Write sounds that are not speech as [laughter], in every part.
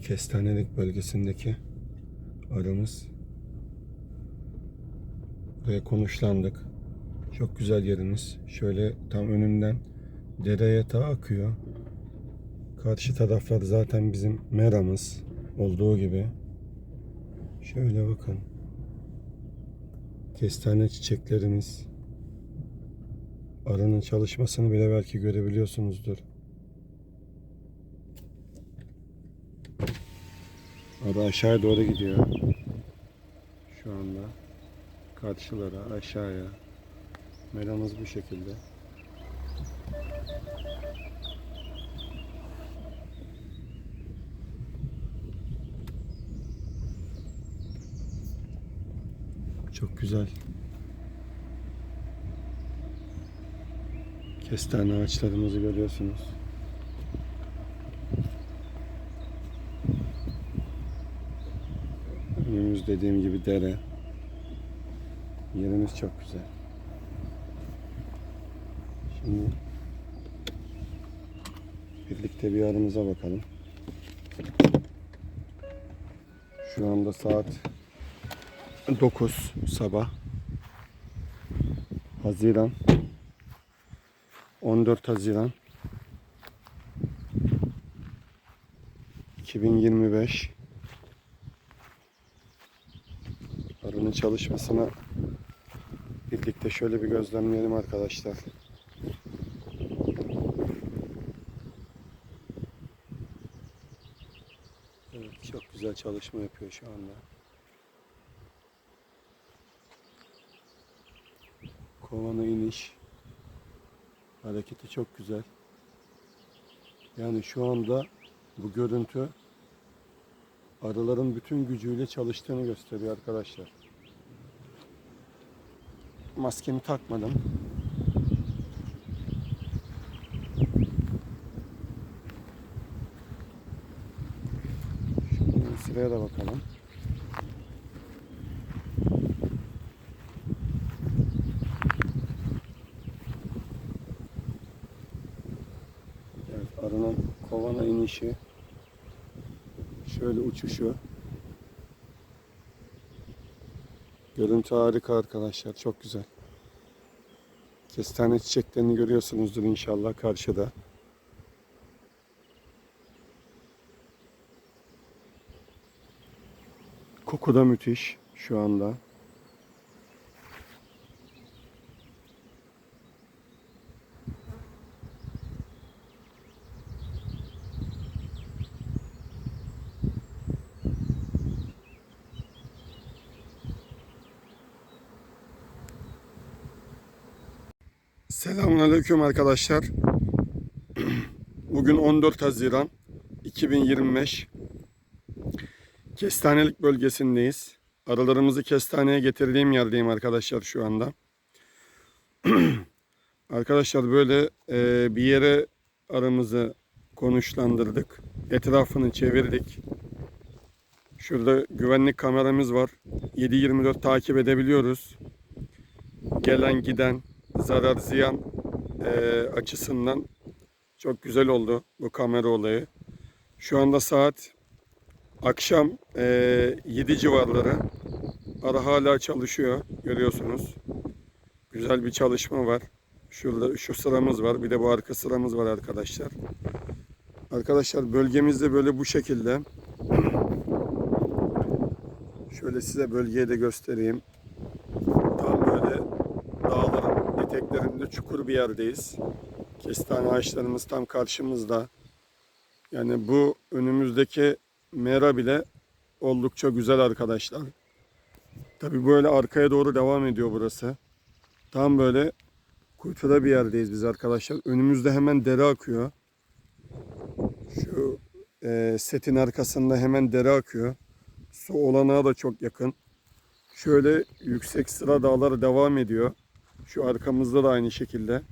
Kestanelik bölgesindeki aramız. Buraya konuşlandık. Çok güzel yerimiz. Şöyle tam önünden dereye ta akıyor. Karşı taraflar zaten bizim meramız olduğu gibi. Şöyle bakın. Kestane çiçeklerimiz. Arının çalışmasını bile belki görebiliyorsunuzdur. Arı aşağıya doğru gidiyor. Şu anda. Karşılara, aşağıya. Meramız bu şekilde. Çok güzel. Kestane ağaçlarımızı görüyorsunuz. Önümüz dediğim gibi dere. Yerimiz çok güzel. Şimdi birlikte bir arımıza bakalım. Şu anda saat 9 sabah. Haziran. 14 Haziran 2025 Arının çalışmasına birlikte şöyle bir gözlemleyelim arkadaşlar. Evet, çok güzel çalışma yapıyor şu anda. Kovana iniş. Hareketi çok güzel. Yani şu anda bu görüntü arıların bütün gücüyle çalıştığını gösteriyor arkadaşlar. Maskemi takmadım. Şimdi sıraya da bakalım. Evet, arının kovana inişi. Şöyle uçuşu. Görüntü harika arkadaşlar. Çok güzel. Kestane çiçeklerini görüyorsunuzdur inşallah karşıda. Koku da müthiş şu anda. Selamünaleyküm arkadaşlar. [clears throat] Bugün 14 Haziran 2025. Kestanelik bölgesindeyiz. Arılarımızı kestaneye getirdiğim yerdeyim arkadaşlar şu anda. [clears throat] arkadaşlar böyle e, bir yere aramızı konuşlandırdık. Etrafını çevirdik. Şurada güvenlik kameramız var. 7-24 takip edebiliyoruz. Gelen giden zarar ziyan e, açısından çok güzel oldu bu kamera olayı. Şu anda saat akşam e, 7 civarları. Ara hala çalışıyor görüyorsunuz. Güzel bir çalışma var. Şurada şu sıramız var. Bir de bu arka sıramız var arkadaşlar. Arkadaşlar bölgemizde böyle bu şekilde. [clears throat] Şöyle size bölgeyi de göstereyim. Tam böyle dağların eteklerinde çukur bir yerdeyiz. Kestane ağaçlarımız tam karşımızda. Yani bu önümüzdeki mera bile oldukça güzel arkadaşlar. Tabi böyle arkaya doğru devam ediyor burası. Tam böyle kuytuda bir yerdeyiz biz arkadaşlar. Önümüzde hemen dere akıyor. Şu e, setin arkasında hemen dere akıyor. Su olanağı da çok yakın. Şöyle yüksek sıra dağları devam ediyor. Şu arkamızda da aynı şekilde.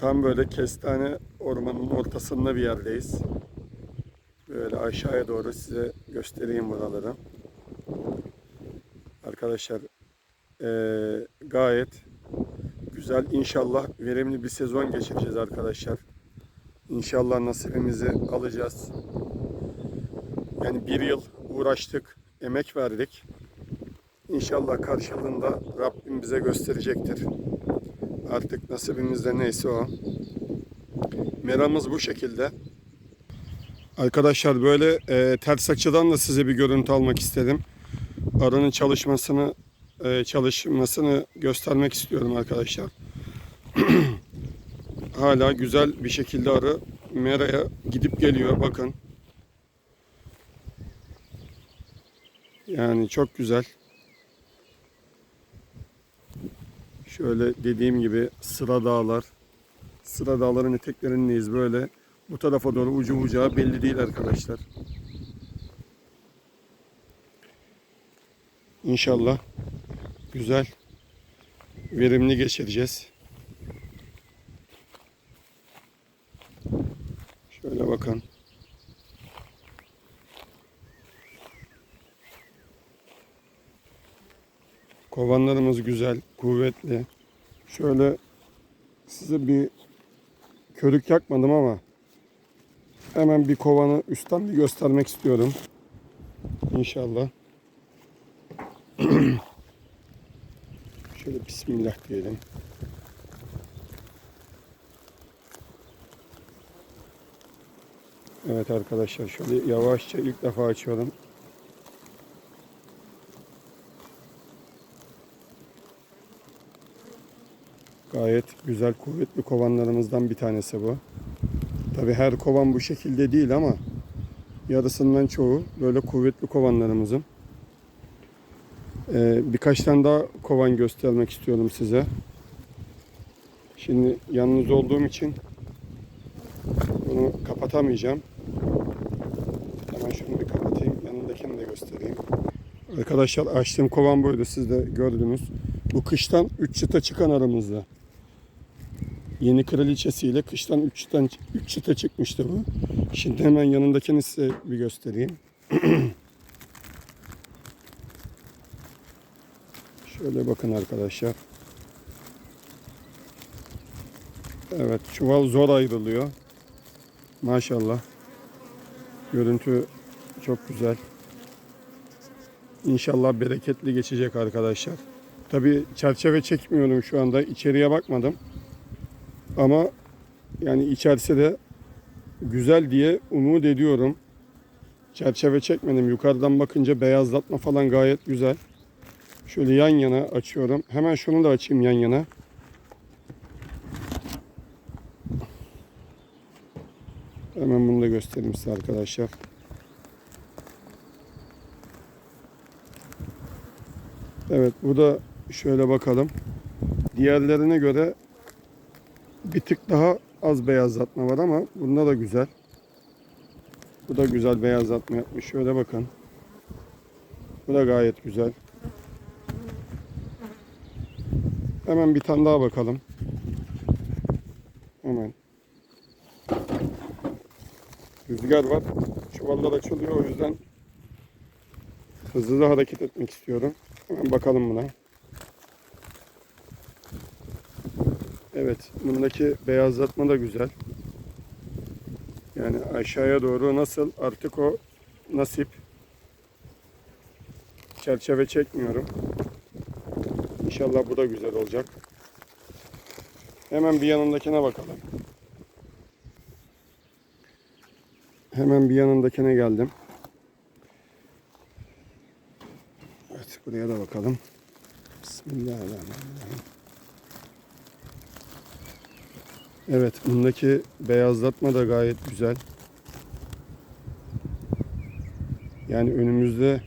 Tam böyle kestane ormanın ortasında bir yerdeyiz. Böyle aşağıya doğru size göstereyim buraları. Arkadaşlar eee, gayet güzel. İnşallah verimli bir sezon geçireceğiz arkadaşlar. İnşallah nasibimizi alacağız. Yani bir yıl uğraştık, emek verdik. İnşallah karşılığında Rabbim bize gösterecektir. Artık nasibimizde neyse o. Meramız bu şekilde. Arkadaşlar böyle e, ters açıdan da size bir görüntü almak istedim. Arının çalışmasını e, çalışmasını göstermek istiyorum arkadaşlar. [clears throat] Hala güzel bir şekilde arı meraya gidip geliyor bakın. Yani çok güzel. Şöyle dediğim gibi sıra dağlar. Sıra dağların eteklerindeyiz böyle. Bu tarafa doğru ucu bucağı belli değil arkadaşlar. İnşallah güzel, verimli geçireceğiz. Şöyle bakın. Kovanlarımız güzel, kuvvetli. Şöyle size bir körük yakmadım ama hemen bir kovanı üstten bir göstermek istiyorum. İnşallah. [clears throat] Şöyle bismillah diyelim. Evet arkadaşlar şöyle yavaşça ilk defa açıyorum. Gayet güzel kuvvetli kovanlarımızdan bir tanesi bu. Tabi her kovan bu şekilde değil ama yarısından çoğu böyle kuvvetli kovanlarımızın. Ee, birkaç tane daha kovan göstermek istiyorum size. Şimdi yalnız olduğum için bunu kapatamayacağım. Hemen şunu bir kapatayım. Yanındakini de göstereyim. Arkadaşlar açtığım kovan buydu. Siz de gördünüz. Bu kıştan 3 çıta çıkan aramızda. Yeni kraliçesiyle kıştan 3 çıtan 3 çıta çıkmıştı bu. Şimdi hemen yanındakini size bir göstereyim. [clears throat] Şöyle bakın arkadaşlar. Evet çuval zor ayrılıyor. Maşallah. Görüntü çok güzel. İnşallah bereketli geçecek arkadaşlar. Tabi çerçeve çekmiyorum şu anda. İçeriye bakmadım. Ama yani içerisi de güzel diye umut ediyorum. Çerçeve çekmedim. Yukarıdan bakınca beyazlatma falan gayet güzel. Şöyle yan yana açıyorum. Hemen şunu da açayım yan yana. Hemen bunu da göstereyim size arkadaşlar. Evet bu da şöyle bakalım. Diğerlerine göre bir tık daha az beyazlatma var ama bunda da güzel. Bu da güzel beyazlatma yapmış. Şöyle bakın. Bu da gayet güzel. Hemen bir tane daha bakalım. Hemen. Rüzgar var. Çuvallar açılıyor o yüzden hızlı hareket etmek istiyorum. Hemen bakalım buna. Evet, bundaki beyazlatma da güzel. Yani aşağıya doğru nasıl artık o nasip. Çerçeve çekmiyorum. İnşallah bu da güzel olacak. Hemen bir yanındakine bakalım. Hemen bir yanındakine geldim. Evet buraya da bakalım. Bismillahirrahmanirrahim. Evet bundaki beyazlatma da gayet güzel. Yani önümüzde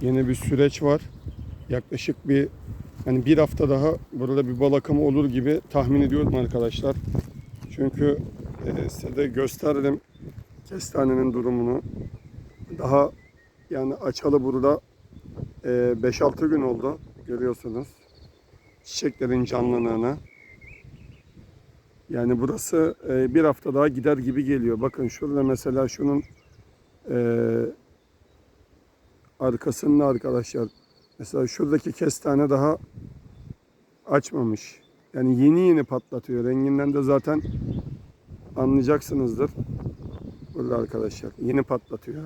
yeni bir süreç var. Yaklaşık bir hani bir hafta daha burada bir bal olur gibi tahmin ediyorum arkadaşlar. Çünkü e, size de gösterdim kestanenin durumunu. Daha yani açalı burada e, 5-6 gün oldu görüyorsunuz. Çiçeklerin canlılığını. Yani burası e, bir hafta daha gider gibi geliyor. Bakın şurada mesela şunun e, arkasında arkadaşlar. Mesela şuradaki kestane daha açmamış. Yani yeni yeni patlatıyor. Renginden de zaten anlayacaksınızdır. Burada arkadaşlar yeni patlatıyor.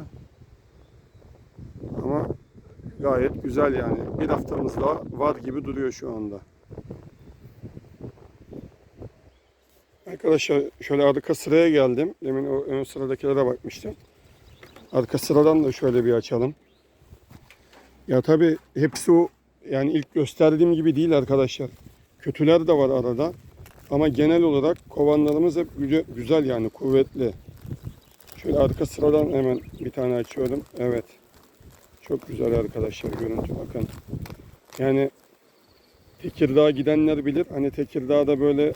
gayet güzel yani. Bir haftamız daha var gibi duruyor şu anda. Arkadaşlar şöyle arka sıraya geldim. Demin o ön sıradakilere bakmıştım. Arka sıradan da şöyle bir açalım. Ya tabi hepsi o yani ilk gösterdiğim gibi değil arkadaşlar. Kötüler de var arada. Ama genel olarak kovanlarımız hep güzel yani kuvvetli. Şöyle arka sıradan hemen bir tane açıyorum. Evet. Çok güzel arkadaşlar görüntü bakın. Yani Tekirdağ'a gidenler bilir. Hani Tekirdağ'da böyle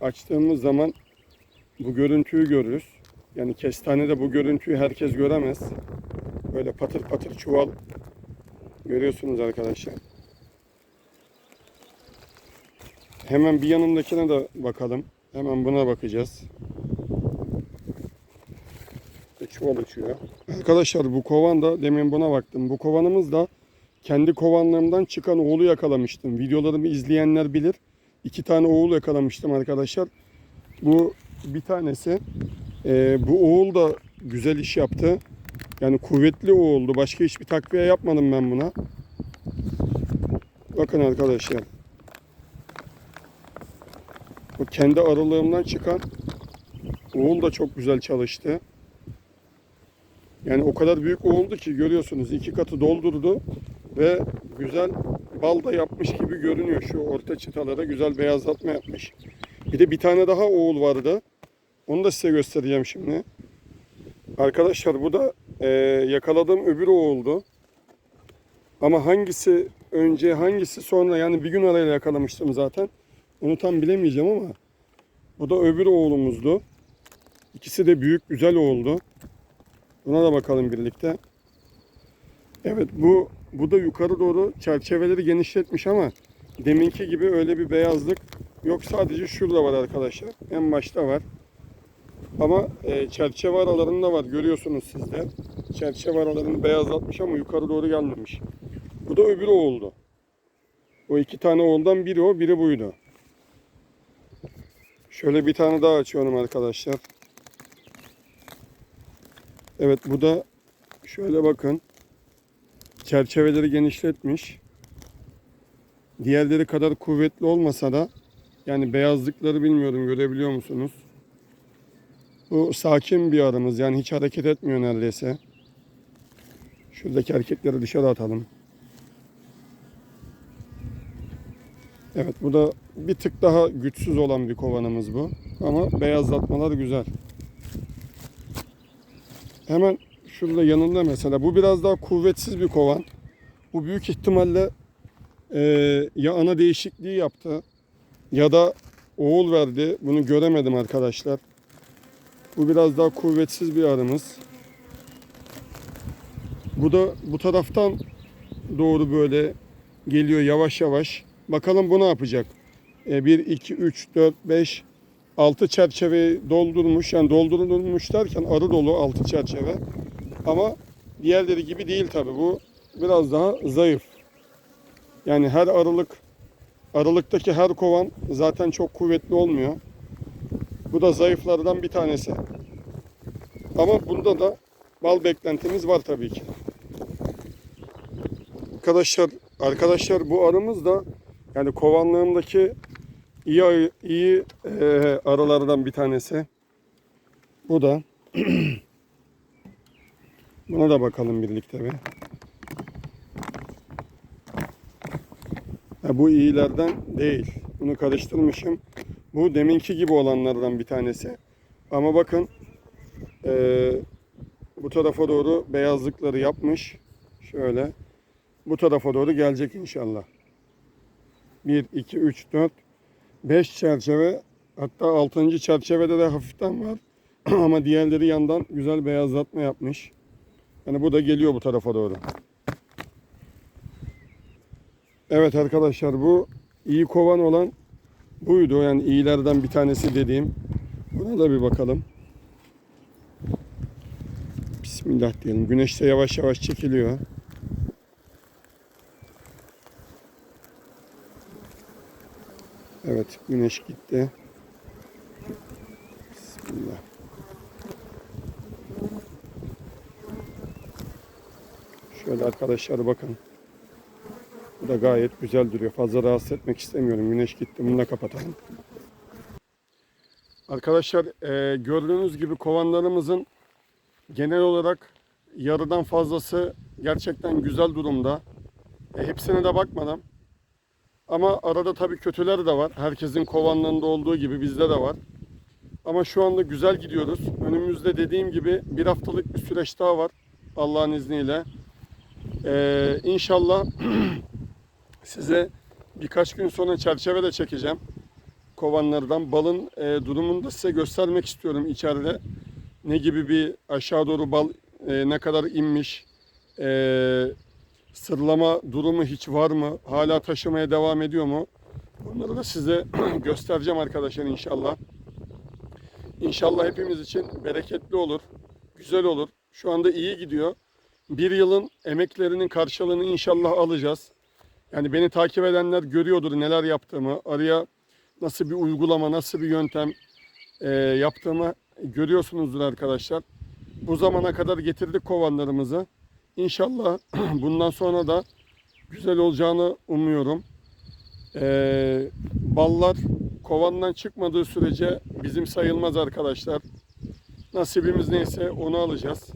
açtığımız zaman bu görüntüyü görürüz. Yani kestanede bu görüntüyü herkes göremez. Böyle patır patır çuval görüyorsunuz arkadaşlar. Hemen bir yanındakine de bakalım. Hemen buna bakacağız. Çuval uçuyor. Arkadaşlar bu kovan da demin buna baktım. Bu kovanımız da kendi kovanlarımdan çıkan oğlu yakalamıştım. Videolarımı izleyenler bilir. İki tane oğul yakalamıştım arkadaşlar. Bu bir tanesi. e, bu oğul da güzel iş yaptı. Yani kuvvetli oğuldu. Başka hiçbir takviye yapmadım ben buna. Bakın arkadaşlar. Bu kendi aralığımdan çıkan oğul da çok güzel çalıştı. Yani o kadar büyük oğuldu ki görüyorsunuz iki katı doldurdu ve güzel bal da yapmış gibi görünüyor. Şu orta çıtalara güzel beyazlatma yapmış. Bir de bir tane daha oğul vardı. Onu da size göstereceğim şimdi. Arkadaşlar bu da e, yakaladığım öbür oğuldu. Ama hangisi önce hangisi sonra yani bir gün arayla yakalamıştım zaten. Onu tam bilemeyeceğim ama bu da öbür oğlumuzdu. İkisi de büyük güzel oğuldu. Buna da bakalım birlikte. Evet bu bu da yukarı doğru çerçeveleri genişletmiş ama deminki gibi öyle bir beyazlık yok. Sadece şurada var arkadaşlar. En başta var. Ama e, çerçeve aralarında var. Görüyorsunuz siz de. Çerçeve aralarını beyazlatmış ama yukarı doğru gelmemiş. Bu da öbürü oldu. O iki tane oğuldan biri o, biri buydu. Şöyle bir tane daha açıyorum arkadaşlar. Evet bu da şöyle bakın. Çerçeveleri genişletmiş. Diğerleri kadar kuvvetli olmasa da yani beyazlıkları bilmiyorum görebiliyor musunuz? Bu sakin bir arımız yani hiç hareket etmiyor neredeyse. Şuradaki erkekleri dışarı atalım. Evet bu da bir tık daha güçsüz olan bir kovanımız bu. Ama beyazlatmalar güzel. Hemen şurada yanında mesela bu biraz daha kuvvetsiz bir kovan. Bu büyük ihtimalle e, ya ana değişikliği yaptı ya da oğul verdi. Bunu göremedim arkadaşlar. Bu biraz daha kuvvetsiz bir arımız. Bu da bu taraftan doğru böyle geliyor yavaş yavaş. Bakalım bu ne yapacak? E, 1, 2, 3, 4, 5, 6 çerçeveyi doldurmuş. Yani doldurulmuş derken arı dolu 6 çerçeve. Ama diğerleri gibi değil tabi. Bu biraz daha zayıf. Yani her aralık aralıktaki her kovan zaten çok kuvvetli olmuyor. Bu da zayıflardan bir tanesi. Ama bunda da bal beklentimiz var tabii ki. Arkadaşlar arkadaşlar bu arımız da yani kovanlığımdaki iyi iyi e, aralardan bir tanesi. Bu da [clears throat] Buna da bakalım birlikte bir. Ha, bu iyilerden değil. Bunu karıştırmışım. Bu deminki gibi olanlardan bir tanesi. Ama bakın eee, bu tarafa doğru beyazlıkları yapmış. Şöyle. Bu tarafa doğru gelecek inşallah. 1, 2, 3, 4, 5 çerçeve. Hatta 6. çerçevede de hafiften var. [clears throat] Ama diğerleri yandan güzel beyazlatma yapmış. Yani bu da geliyor bu tarafa doğru. Evet arkadaşlar bu iyi kovan olan buydu. Yani iyilerden bir tanesi dediğim. Buna da bir bakalım. Bismillah diyelim. Güneş de yavaş yavaş çekiliyor. Evet güneş gitti. Bismillah. Şöyle arkadaşlar bakın. da gayet güzel duruyor. Fazla rahatsız etmek istemiyorum. Güneş gitti. Bunu da kapatalım. Arkadaşlar e, gördüğünüz gibi kovanlarımızın genel olarak yarıdan fazlası gerçekten güzel durumda. E, hepsine de bakmadım. Ama arada tabii kötüler de var. Herkesin kovanlarında olduğu gibi bizde de var. Ama şu anda güzel gidiyoruz. Önümüzde dediğim gibi bir haftalık bir süreç daha var. Allah'ın izniyle. Ee, inşallah [clears throat] size birkaç gün sonra çerçeve de çekeceğim. Kovanlardan. Balın e, durumunu da size göstermek istiyorum içeride. Ne gibi bir aşağı doğru bal e, ne kadar inmiş. E, sırlama durumu hiç var mı? Hala taşımaya devam ediyor mu? Bunları da size [clears throat] göstereceğim arkadaşlar inşallah. İnşallah hepimiz için bereketli olur, güzel olur. Şu anda iyi gidiyor. Bir yılın emeklerinin karşılığını inşallah alacağız. Yani beni takip edenler görüyordur neler yaptığımı. Araya nasıl bir uygulama, nasıl bir yöntem e, yaptığımı görüyorsunuzdur arkadaşlar. Bu zamana kadar getirdik kovanlarımızı. İnşallah [clears throat] bundan sonra da güzel olacağını umuyorum. Ee, ballar kovandan çıkmadığı sürece bizim sayılmaz arkadaşlar. Nasibimiz neyse onu alacağız.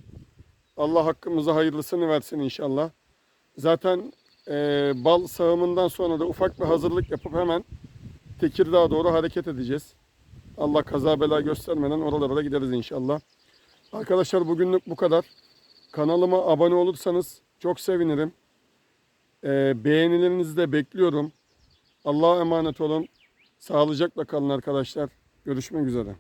Allah hakkımıza hayırlısını versin inşallah. Zaten e, bal sağımından sonra da ufak bir hazırlık yapıp hemen Tekirdağ'a doğru hareket edeceğiz. Allah kaza bela göstermeden oralara da gideriz inşallah. Arkadaşlar bugünlük bu kadar. Kanalıma abone olursanız çok sevinirim. Ee, beğenilerinizi de bekliyorum. Allah'a emanet olun. Sağlıcakla kalın arkadaşlar. Görüşmek üzere.